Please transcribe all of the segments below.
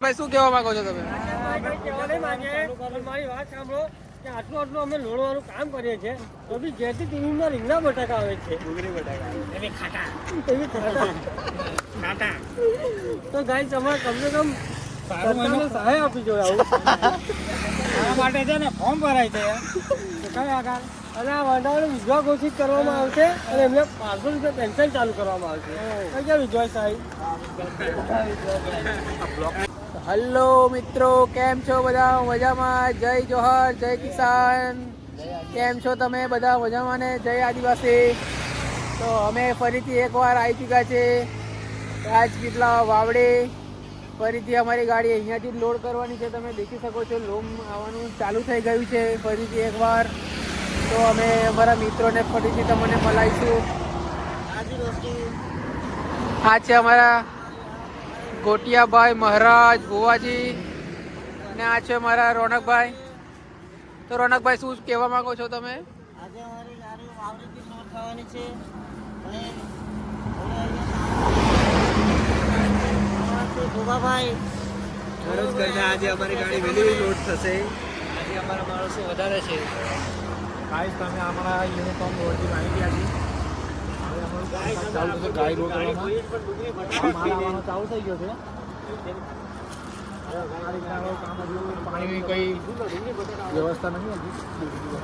ભાઈ શું કહેવા માંગો છો તમે? મારી વાત સાંભળો કે આટલું આટલું અમે લોણવાનું કામ કરીએ છીએ તો બી જેથી ટીવીમાં રીંગણા બટાકા આવે છે. ડુંગળી બટાકા એવી ખાટા. એવી ખાટા ખાટા. તો ગાય તમારે કમસે કમ સરકારને સહાય આપી જોઈએ આવું. આ માટે છે ને ફોર્મ ભરાય છે. તો કઈ આગળ? અને આ વાંધાઓને વિધવા ઘોષિત કરવામાં આવશે અને એમને પાંચસો રૂપિયા પેન્શન ચાલુ કરવામાં આવશે. કઈ ક્યાં વિજય સાહેબ? હલો મિત્રો કેમ છો બધા? મજામાં? જય જોહર જય કિસાન. કેમ છો તમે બધા? મજામાં ને? જય આદિવાસી. તો અમે ફરીથી એકવાર આવી ચૂક્યા છે. રાજપીપળા વાવડે. ફરીથી અમારી ગાડી અહીંયાથી લોડ કરવાની છે. તમે દેખી શકો છો લોમ આવવાનું ચાલુ થઈ ગયું છે ફરીથી એકવાર. તો અમે અમારા મિત્રોને ફરીથી તમને મળાવીશું. આ છે અમારા ગોટિયાભાઈ મહારાજ ભુવાજી અને આ છે મારા રોનકભાઈ. તો રોનકભાઈ શું કહેવા માંગો છો તમે? આજે અમારી ગાડી વાવડીથી લોડ થવાની છે અને ભોગાભાઈ ખરોજ કરીને આજે અમારી ગાડી વહેલી લોડ થશે. આજે અમારા માણસો વધારે છે. ગાઈસ તમે અમારા યુનિફોર્મ લોડની માહિતી આપી. ચાલુ થશે ગાય લોડ કરવામાં. ચાલુ થઈ ગયો છે. પાણીની કઈ વ્યવસ્થા નથી હતી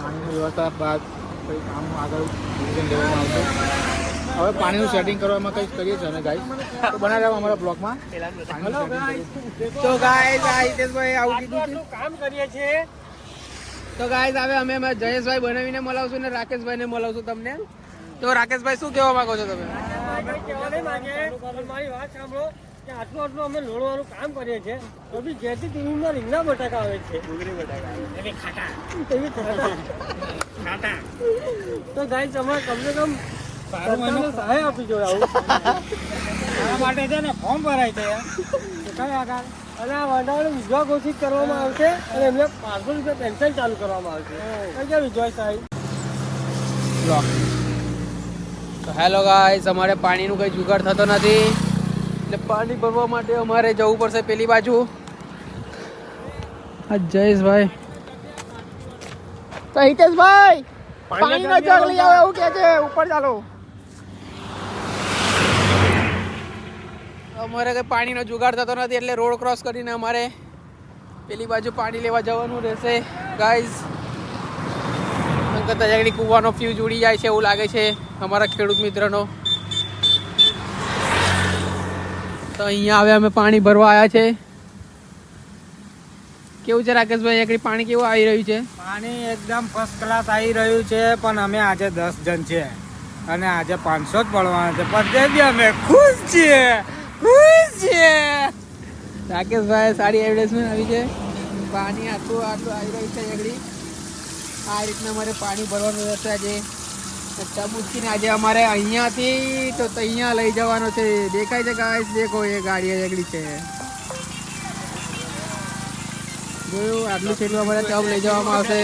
પાણીની વ્યવસ્થા બાદ કઈ કામ આગળ ડિસિઝન લેવામાં આવશે. હવે પાણીનું સેટિંગ કરવામાં કંઈક કરીએ છીએ અમે ગાય તો બનાવી રહ્યા અમારા બ્લોકમાં. તો ગાય આ હિતેશભાઈ આવું કીધું છે. કામ કરીએ છીએ. તો ગાય હવે અમે જયેશભાઈ બનાવીને મળાવશું ને રાકેશભાઈને મળાવશું તમને. તો રાકેશભાઈ શું કહેવા માંગો છો તમે? કઈ નહીં માંગે મારી વાત સાંભળો કે આટલું આટલું અમે લોણવાનું કામ કરીએ છીએ તો બી જેથી ટીવીમાં રીંગણા બટાકા આવે છે. ડુંગળી બટાકા એવી ખાટા. એવી ખાટા ખાટા. તો ગાય તમારે કમસે કમ સહાય આપી જોઈએ આવું. આ માટે છે ને ફોર્મ ભરાય છે. તો આગળ અને આ વાંધાઓને વિધવા ઘોષિત કરવામાં આવશે અને એમને પાંચસો રૂપિયા પેન્શન ચાલુ કરવામાં આવશે. ક્યાં વિધવા સાહેબ? તો હેલો ગાઈસ અમારે પાણીનું કંઈ જુગાડ થતો નથી. એટલે પાણી ભરવા માટે અમારે જવું પડશે પેલી બાજુ. આ જયેશભાઈ. તો હિતેશભાઈ પાણીનો જગ લઈ આવો. એવું કે છે ઉપર ચાલો. અમારે કંઈ પાણીનો જુગાડ થતો નથી એટલે રોડ ક્રોસ કરીને અમારે પેલી બાજુ પાણી લેવા જવાનું રહેશે. ગાઈઝ કરતા જગડી કૂવાનો ફ્યુઝ ઉડી જાય છે, એવું લાગે છે અમારા ખેડૂત મિત્રનો. તો અહીંયા હવે અમે પાણી ભરવા આવ્યા છે. કેવું છે રાકેશભાઈ એકડી પાણી કેવું આવી રહ્યું છે? પાણી એકદમ ફર્સ્ટ ક્લાસ આવી રહ્યું છે, પણ અમે આજે દસ જણ છે અને આજે પાંચસો જ પડવાના છે, પણ અમે ખુશ છીએ ખુશ છીએ. રાકેશભાઈ સારી એડવર્ટાઇઝમેન્ટ આવી છે. પાણી આટલું આટલું આવી રહ્યું છે આગળ. આ રીતના અમારે પાણી ભરવાનું રહેશે આજે. ચબુચકીને આજે અમારે અહીંયાથી તો અહીંયા લઈ જવાનો છે. દેખાય છે ગાય દેખો, એ ગાડી એકડી છે. જોયું? આટલું છેલ્લું અમારે ચબ લઈ જવામાં આવશે.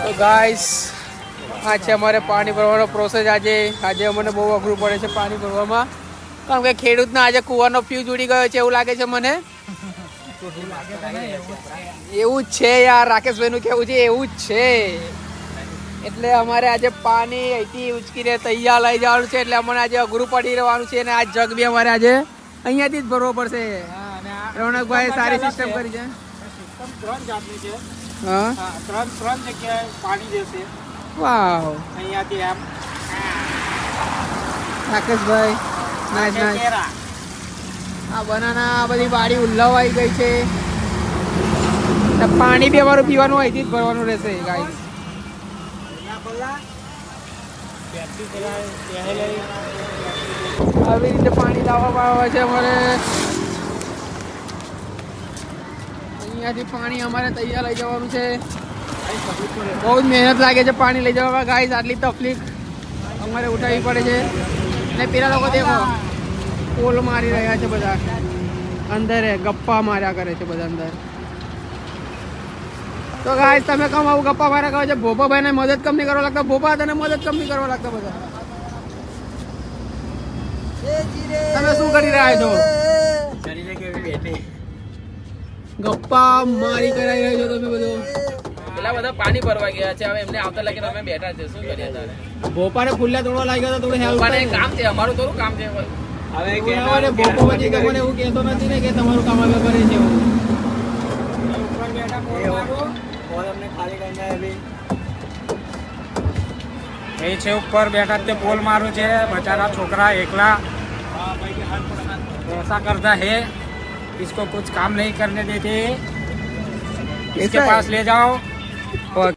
તો ગાઈસ આ છે અમારે પાણી ભરવાનો પ્રોસેસ આજે. આજે અમને બહુ અઘરું પડે છે પાણી ભરવામાં. કારણ કે ખેડૂતના આજે કૂવાનો ફ્યુઝ ઉડી ગયો છે એવું લાગે છે મને. એવું જ છે યાર રાકેશભાઈનું કેવું છે એવું જ છે. એટલે અમારે આજે પાણી અહીંથી ઉચકીને તૈયાર લઈ જવાનું છે એટલે અમને આજે અઘરું પડી રહેવાનું છે અને આ જગ બી અમારે આજે અહીંયાથી જ ભરવો પડશે. રૌનકભાઈ સારી સિસ્ટમ કરી છે. ત્રણ જાતની છે હા? હા ત્રણ ત્રણ જગ્યાએ પાણી દેશે વાવ. અહીંયાથી આમ. રાકેશભાઈ નાઇસ કેરા આ બનાના બધી વાડી ઉલ્લાવાઈ ગઈ છે. પાણી બી અમારું પીવાનું અહીંથી જ ભરવાનું રહેશે ગાઈસ આવી રીતે પાણી લાવવામાં આવે છે અમારે. અહીંયાથી પાણી અમારે તૈયાર લઈ જવાનું છે. બહુ જ મહેનત લાગે છે પાણી લઈ જવામાં ગાઈસ આટલી તકલીફ અમારે ઉઠાવવી પડે છે. ને પેલા લોકો દેખો. પોલ મારી રહ્યા છે બધા. અંદર ગપ્પા માર્યા કરે છે બધા અંદર. તો ગાય તમે કમ આવું ગપ્પા માર્યા કરો છો? ભોપાભાઈ ને મદદ કમ નહીં કરવા લાગતા? ભોપા તને મદદ કમ નહીં કરવા લાગતા બધા? તમે શું કરી રહ્યા છો? ગપ્પા મારી કરાઈ રહ્યો છો તમે બધો. પેલા બધા પાણી ભરવા ગયા છે હવે એમને આવતા લાગીને તમે બેઠા છે. શું કરીએ તારે? ભોપાને ખુલ્લા તોડવા લાગ્યો તો થોડું હેલ્પ કામ છે અમારું થોડું કામ છે. હવે ભોપો પછી તમને એવું કહેતો નથી ને કે તમારું કામ હવે કરે છે એવું ઉપર બેઠા પોલ મારો પોલ અમને ખાલી કરીને આવી એ છે ઉપર બેઠા તે પોલ મારું છે બચારા છોકરા એકલા ऐसा करता है इसको कुछ काम नहीं करने देते इसके ऐसा है? पास ले जाओ और